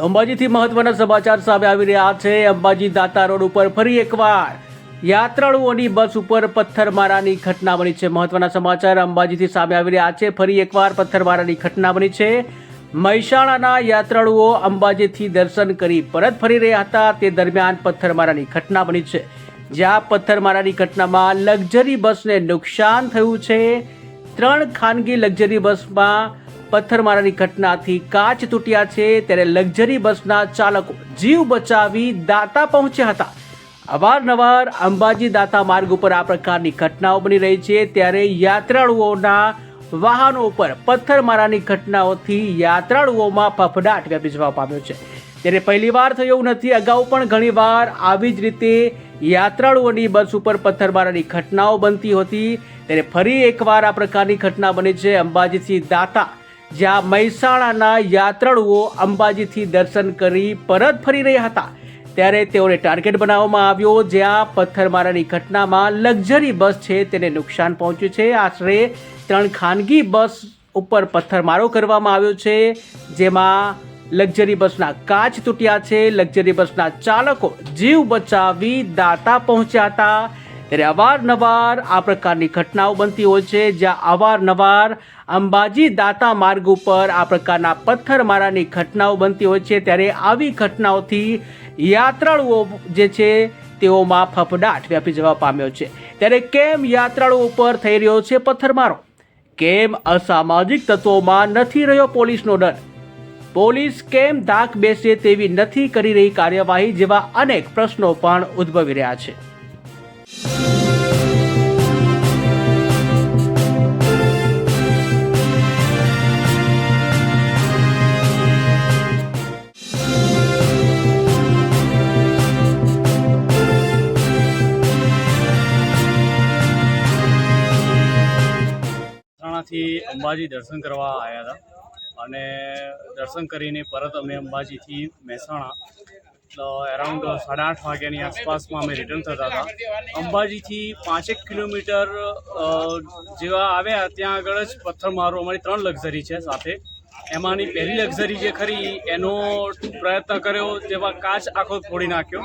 તો અંબાજીથી મહત્વના સમાચાર સામે આવી રહ્યા છે. અંબાજી દાતા રોડ ઉપર ફરી એકવાર યાત્રાળુઓની બસ ઉપર પથ્થરમારાની ઘટના બની છે. મહત્વના સમાચાર અંબાજીથી સામે આવી રહ્યા છે. ફરી એકવાર પથ્થરમારાની ઘટના બની છે. મહેસાણાના યાત્રાળુઓ અંબાજીથી દર્શન કરી પરત ફરી રહ્યા હતા. તે દરમિયાન પથ્થરમારાની ઘટના બની છે. જ્યાં પથ્થરમારાની ઘટનામાં લક્ઝરી બસને નુકસાન થયું છે. ત્રણ ખાનગી લક્ઝરી બસમાં પથ્થરમારાની ઘટનાથી કાચ તૂટ્યા છે. ત્યારે લક્ઝરી બસના ચાલકો જીવ બચાવી દાતા પહોંચ્યા હતા. અવારનવાર અંબાજી દાતા માર્ગ ઉપર આ પ્રકારની ઘટનાઓ બની રહી છે. ત્યારે યાત્રાળુઓના વાહનો ઉપર પથ્થરમારાની ઘટનાઓથી યાત્રાળુઓમાં ફફડાટ વ્યાપી જવા પામ્યો છે. ત્યારે પહેલીવાર થયું નથી. અગાઉ પણ ઘણીવાર આવી જ રીતે યાત્રાળુઓની બસ ઉપર પથ્થરમારાની ઘટનાઓ બનતી હતી. ત્યારે ફરી એકવાર આ પ્રકારની ઘટના બની છે. અંબાજીથી દાતા જ્યાં મહેસાણાના યાત્રાળુઓ અંબાજીથી દર્શન કરી પરત ફરી રહ્યા હતા. ત્યારે તેઓને ટાર્ગેટ બનાવવામાં આવ્યો, જ્યાં પથ્થરમારાની ઘટનામાં લક્ઝરી બસ છે તેને નુકસાન પહોંચ્યું છે. આશરે ત્રણ ખાનગી બસ ઉપર પથ્થરમારો કરવામાં આવ્યો છે, જેમાં લક્ઝરી બસના કાચ તૂટ્યા છે. લક્ઝરી બસના ચાલકો જીવ બચાવી દાતા પહોંચ્યા હતા. ત્યારે અવારનવાર આ પ્રકારની ઘટનાઓ બનતી હોય છે, જ્યાં અવારનવાર અંબાજી દાતા માર્ગ ઉપર આ પ્રકારના પથ્થરમારાની ઘટનાઓ બનતી હોય છે. ત્યારે આવી ઘટનાઓથી યાત્રાળુઓ જે છે, તેઓમાં ફફડાટ વ્યાપી જવા પામ્યો છે. ત્યારે કેમ યાત્રાળુઓ ઉપર થઈ રહ્યો છે પથ્થરમારો? કેમ અસામાજિક તત્વોમાં નથી રહ્યો પોલીસનો ડર? પોલીસ કેમ ધાક બેસે તેવી નથી કરી રહી કાર્યવાહી જેવા અનેક પ્રશ્નો પણ ઉદ્ભવી રહ્યા છે. મહેસાણાથી અંબાજી દર્શન કરવા આવ્યા હતા. અને દર્શન કરીને પરત અમે અંબાજીથી મહેસાણા અરાઉન્ડ સાડા આઠ વાગ્યાની આસપાસમાં અમે રિટર્ન થતા હતા. અંબાજીથી પાંચેક કિલોમીટર જેવા આવ્યા ત્યાં આગળ જ પથ્થરમારો અમારી ત્રણ લક્ઝરી છે સાથે. એમાંની પહેલી લક્ઝરી જે ખરી, એનો પ્રયત્ન કર્યો જેમાં કાચ આખો ફોડી નાખ્યો.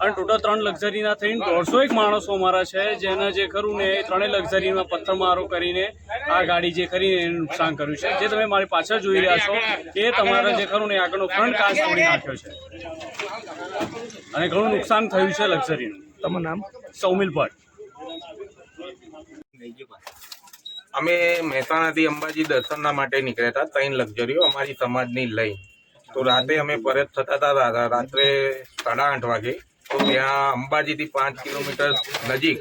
અને ટોટલ ત્રણ લક્ઝરીના થઈને દોઢસો એક માણસો અમારા છે, જેને જે ખરું ને એ ત્રણેય લક્ઝરીમાં પથ્થરમારો કરીને આ ગાડી જે ખરી ને એને નુકસાન કર્યું છે. જે તમે મારી પાછળ જોઈ રહ્યા છો, એ તમારા જે ખરું ને આગળનો ફ્રન્ટ કાચ ફોડી નાખ્યો છે. અને ઘણું નુકસાન થયું છે લક્ઝરીનું. તમારું નામ? સૌમિલ ભટ્ટ. અમે મહેસાણાથી અંબાજી દર્શનના માટે નીકળ્યા હતા ત્રણ લક્ઝરીઓ અમારી સમાજની લઈ. તો રાતે અમે પરત થતા હતા રાત્રે સાડા આઠ વાગે. તો ત્યાં અંબાજીથી પાંચ કિલોમીટર નજીક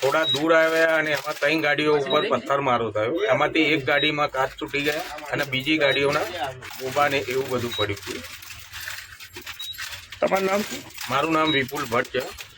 થોડા દૂર આવ્યા અને એમાં ત્રણ ગાડીઓ ઉપર પથ્થરમારો થયો. એમાંથી એક ગાડીમાં કાચ તૂટી ગયા અને બીજી ગાડીઓના ગોબાને એવું બધું પડ્યું. હતું તમારું નામ મારું નામ વિપુલ ભટ્ટ છે.